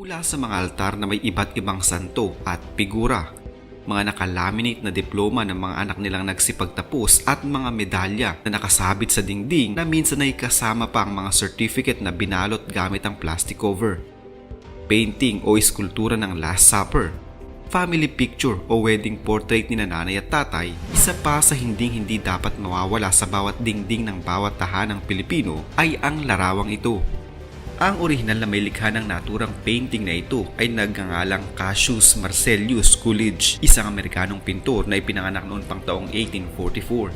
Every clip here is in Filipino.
Mula sa mga altar na may iba't ibang santo at figura, mga nakalaminate na diploma ng mga anak nilang nagsipagtapos at mga medalya na nakasabit sa dingding na minsan ay kasama pa ang mga certificate na binalot gamit ang plastic cover. Painting o eskultura ng Last Supper, family picture o wedding portrait ni nanay at tatay, isa pa sa hinding-hindi dapat mawawala sa bawat dingding ng bawat tahanang Pilipino ay ang larawang ito. Ang orihinal na may likha ng naturang painting na ito ay nagngangalang Cassius Marcellus Coolidge, isang Amerikanong pintor na ipinanganak noon pang taong 1844.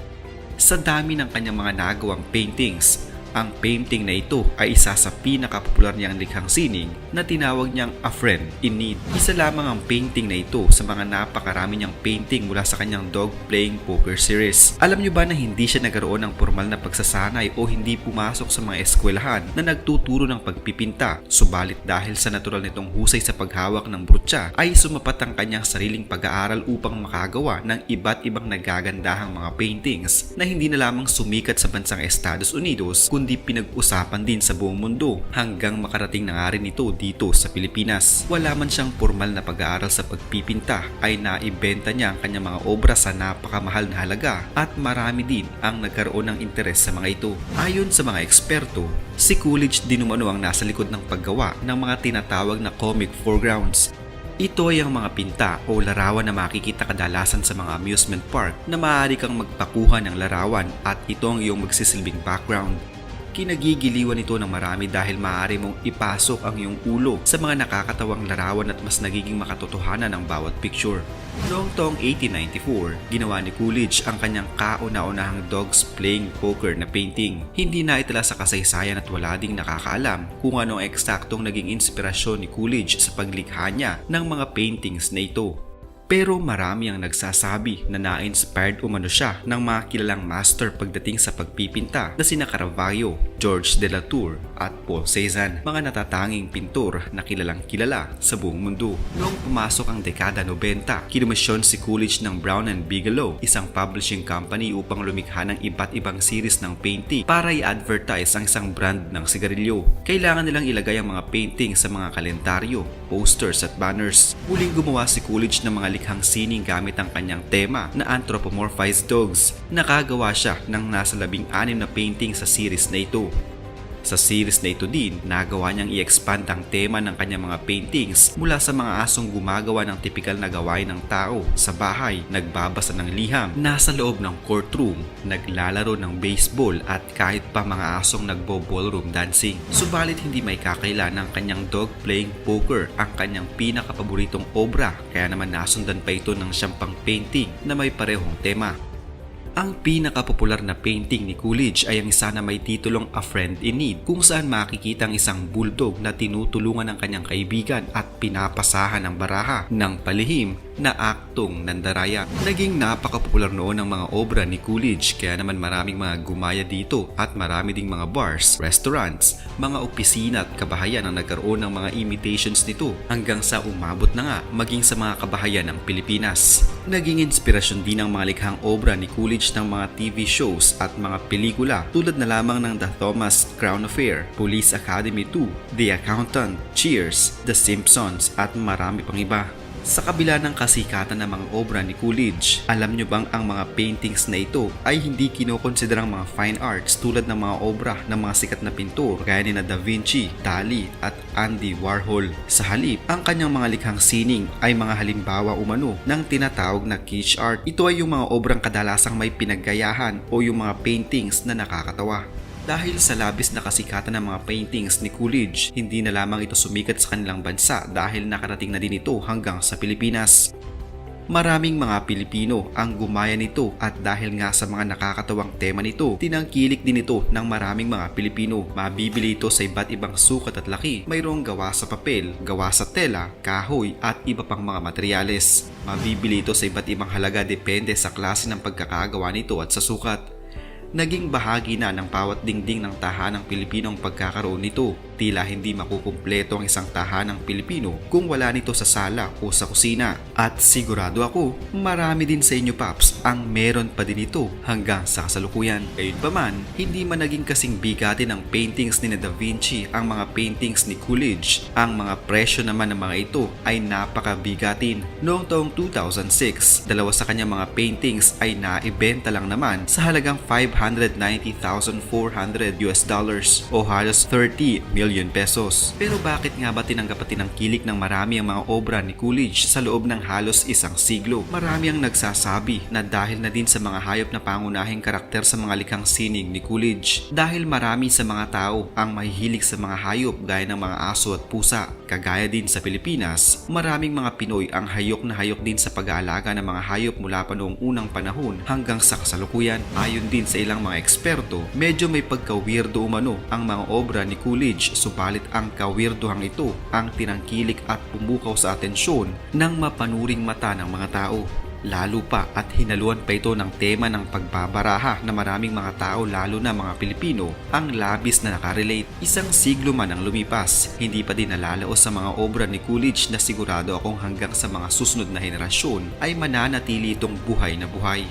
Sa dami ng kanyang mga nagawang paintings, ang painting na ito ay isa sa pinakapopular niyang likhang sining na tinawag niyang A Friend in Need. Isa lamang ang painting na ito sa mga napakarami niyang painting mula sa kanyang dog playing poker series. Alam niyo ba na hindi siya nagkaroon ng formal na pagsasanay o hindi pumasok sa mga eskwelahan na nagtuturo ng pagpipinta? Subalit dahil sa natural nitong husay sa paghawak ng brutsa ay sumapat ang kanyang sariling pag-aaral upang makagawa ng iba't ibang nagagandahang mga paintings na hindi na lamang sumikat sa bansang Estados Unidos kundi pinag-usapan din sa buong mundo hanggang makarating na nga rin ito dito sa Pilipinas. Wala man siyang formal na pag-aaral sa pagpipinta ay naibenta niya ang kanyang mga obra sa napakamahal na halaga at marami din ang nagkaroon ng interes sa mga ito. Ayon sa mga eksperto, si Coolidge din umano ang nasa likod ng paggawa ng mga tinatawag na comic foregrounds ito ay ang mga pinta o larawan na makikita kadalasan sa mga amusement park na maaari kang magpakuha ng larawan at ito ang iyong magsisilbing background. Kinagigiliwan ito ng marami dahil maaari mong ipasok ang iyong ulo sa mga nakakatawang larawan at mas nagiging makatotohanan ng bawat picture. Noong taong 1894, ginawa ni Coolidge ang kanyang kauna-unahang dogs playing poker na painting. Hindi na itala sa kasaysayan at wala ding nakakaalam kung anong eksaktong naging inspirasyon ni Coolidge sa paglikha niya ng mga paintings na ito. Pero marami ang nagsasabi na na-inspired umano siya ng mga kilalang master pagdating sa pagpipinta na sina Caravaggio, George de la Tour at Paul Cézanne, mga natatanging pintor na kilalang kilala sa buong mundo. Noong pumasok ang dekada 90, kinumisyon si Coolidge ng Brown and Bigelow, isang publishing company upang lumikha ng iba't ibang series ng painting para i-advertise ang isang brand ng sigarilyo. Kailangan nilang ilagay ang mga painting sa mga kalendaryo, posters at banners. Muling gumawa si Coolidge ng mga likhang sining gamit ang kanyang tema na anthropomorphized dogs. Nakagawa siya ng nasa labing anim na painting sa series na ito. Sa series na ito din, nagawa niyang i-expand ang tema ng kanyang mga paintings mula sa mga asong gumagawa ng tipikal na gawain ng tao sa bahay, nagbabasa ng liham, nasa loob ng courtroom, naglalaro ng baseball at kahit pa mga asong nagbo-ballroom dancing. Subalit hindi may kakaila ng kanyang dog playing poker ang kanyang pinakapaboritong obra kaya naman nasundan pa ito ng siyang pang painting na may parehong tema. Ang pinakapopular na painting ni Coolidge ay ang isa na may titulong A Friend in Need kung saan makikita ang isang bulldog na tinutulungan ng kanyang kaibigan at pinapasahan ng baraha ng palihim na aktong nandaraya. Naging napakapopular noon ang mga obra ni Coolidge kaya naman maraming mga gumaya dito at marami ding mga bars, restaurants, mga opisina at kabahayan ang nagkaroon ng mga imitations nito hanggang sa umabot na nga maging sa mga kabahayan ng Pilipinas. Naging inspirasyon din ang mga likhang obra ni Coolidge ng mga TV shows at mga pelikula tulad na lamang ng The Thomas Crown Affair, Police Academy 2, The Accountant, Cheers, The Simpsons at marami pang iba. Sa kabila ng kasikatan ng mga obra ni Coolidge, alam nyo bang ang mga paintings na ito ay hindi kinokonsiderang mga fine arts tulad ng mga obra ng mga sikat na pintor gaya ni na Da Vinci, Dali at Andy Warhol. Sa halip, ang kanyang mga likhang sining ay mga halimbawa umano ng tinatawag na kitsch art. Ito ay yung mga obrang kadalasang may pinaggayahan o yung mga paintings na nakakatawa. Dahil sa labis na kasikatan ng mga paintings ni Coolidge, hindi na lamang ito sumikat sa kanilang bansa dahil nakarating na din ito hanggang sa Pilipinas. Maraming mga Pilipino ang gumaya nito at dahil nga sa mga nakakatawang tema nito, tinangkilik din ito ng maraming mga Pilipino. Mabibili ito sa iba't ibang sukat at laki. Mayroong gawa sa papel, gawa sa tela, kahoy at iba pang mga materyales. Mabibili ito sa iba't ibang halaga depende sa klase ng pagkakagawa nito at sa sukat. Naging bahagi na ng bawat dingding ng tahanang Pilipino ang pagkakaroon nito. Tila hindi makukumpleto ang isang tahanang Pilipino kung wala nito sa sala o sa kusina. At sigurado ako, marami din sa inyo paps ang meron pa din ito hanggang sa kasalukuyan. Gayun pa man, hindi man naging kasing bigatin ng paintings ni Da Vinci ang mga paintings ni Coolidge. Ang mga presyo naman ng mga ito ay napakabigatin. Noong taong 2006, dalawa sa kanyang mga paintings ay naibenta lang naman sa halagang 590,400 US dollars o halos 30 million pesos. Pero bakit nga ba tinanggap at tinangkilik ng marami ang mga obra ni Coolidge sa loob ng halos isang siglo? Marami ang nagsasabi na dahil na din sa mga hayop na pangunahing karakter sa mga likhang sining ni Coolidge. Dahil marami sa mga tao ang mahihilig sa mga hayop gaya ng mga aso at pusa. Kagaya din sa Pilipinas, maraming mga Pinoy ang hayok na hayok din sa pag-aalaga ng mga hayop mula pa noong unang panahon hanggang sa kasalukuyan. Ayon din sa ilang mga eksperto, medyo may pagka-weirdo umano ang mga obra ni Coolidge subalit ang kawirdohang ito ang tinangkilik at pumukaw sa atensyon ng mapanuring mata ng mga tao. Lalo pa at hinaluan pa ito ng tema ng pagbabaraha na maraming mga tao lalo na mga Pilipino ang labis na nakarelate. Isang siglo man ang lumipas, hindi pa din nalalaos sa mga obra ni Coolidge na sigurado akong hanggang sa mga susunod na henerasyon ay mananatili itong buhay na buhay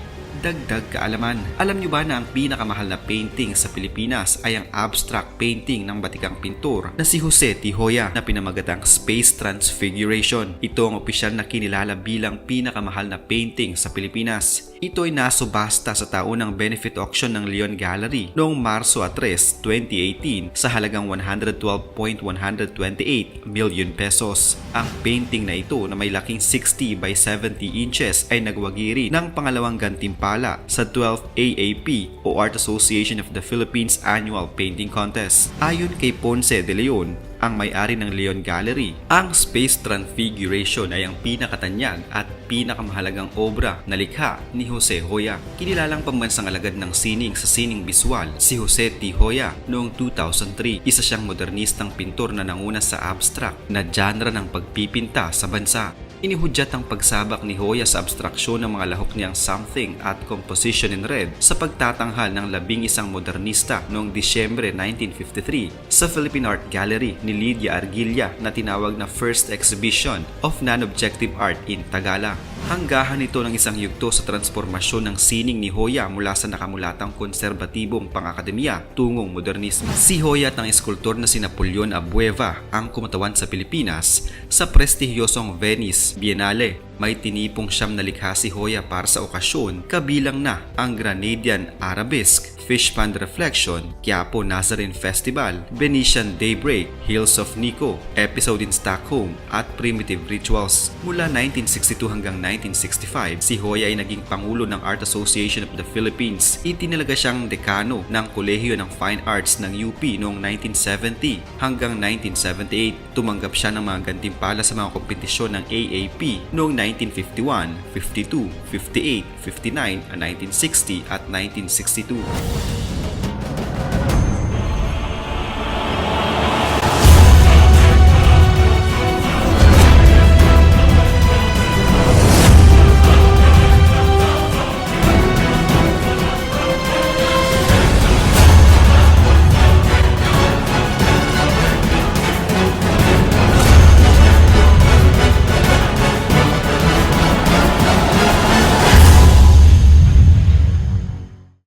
dagdag kaalaman. Alam nyo ba na ang pinakamahal na painting sa Pilipinas ay ang abstract painting ng batikang pintor na si Jose Tijoya na pinamagatang Space Transfiguration. Ito ang opisyal na kinilala bilang pinakamahal na painting sa Pilipinas. Ito ay nasubasta sa taunang benefit auction ng Leon Gallery noong Marso 3, 2018 sa halagang 112.128 million pesos. Ang painting na ito na may laking 60 by 70 inches ay nagwagiri ng pangalawang gantimpala sa 12th AAP o Art Association of the Philippines Annual Painting Contest. Ayon kay Ponce de Leon, ang may-ari ng Leon Gallery. Ang Space Transfiguration ay ang pinakatanyag at pinakamahalagang obra na likha ni Jose Hoya. Kinilalang pambansang alagad ng sining sa sining biswal, si Jose T. Hoya noong 2003. Isa siyang modernistang pintor na nanguna sa abstract na genre ng pagpipinta sa bansa. Inihudyat ang pagsabak ni Hoya sa abstraksyon ng mga lahok niyang something at composition in red sa pagtatanghal ng labing isang modernista noong Disyembre 1953 sa Philippine Art Gallery ni Lydia Argilla na tinawag na First Exhibition of Non-Objective Art in Tagala. Hanggahan ito ng isang yugto sa transformasyon ng sining ni Hoya mula sa nakamulatang konserbatibong pang-akademya tungong modernismo. Si Hoya at ang eskultor na si Napoleon Abueva ang kumatawan sa Pilipinas sa prestihiyosong Venice Biennale. May tinipong siyam na likha si Hoya para sa okasyon, kabilang na ang Granadian Arabesque, Fish Pond Reflection, Quiapo Nazarene Festival, Venetian Daybreak, Hills of Nico, Episode in Stockholm at Primitive Rituals. Mula 1962 hanggang 1965, si Hoya ay naging Pangulo ng Art Association of the Philippines. Itinalaga siyang dekano ng Kolehiyo ng Fine Arts ng UP noong 1970 hanggang 1978. Tumanggap siya ng mga gantimpala sa mga kompetisyon ng AAP noong 1951, 52, 58, 59, 1960 at 1962. Thank you.